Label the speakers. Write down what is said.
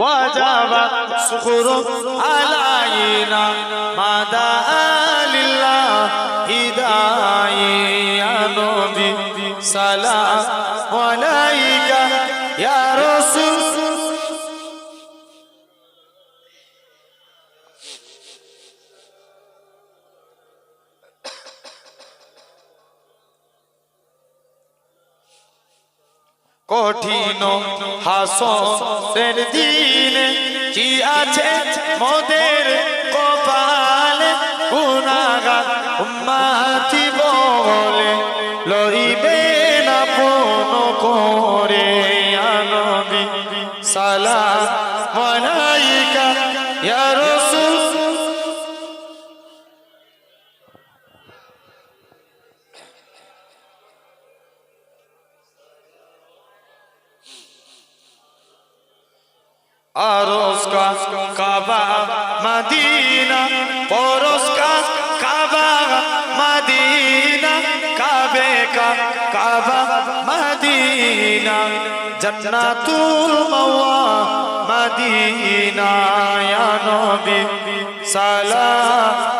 Speaker 1: وجب سخر علينا. مدى لله هداية يا نبي؟ سلام عليك يا رسول কঠিন হাসের দিনে কি আছে মোদের কপালে? গুনাগার উম্মাতি বলে লইবে না পুন করে। আনবি সালাম আলাইকা, ইয়া আরস কাবা মদিনা, পরস কাবা মদিনা, কাবে কাবা মদিনা, জান্নাতুল মাওয়া মদিনা, ইয়া নবী সালাম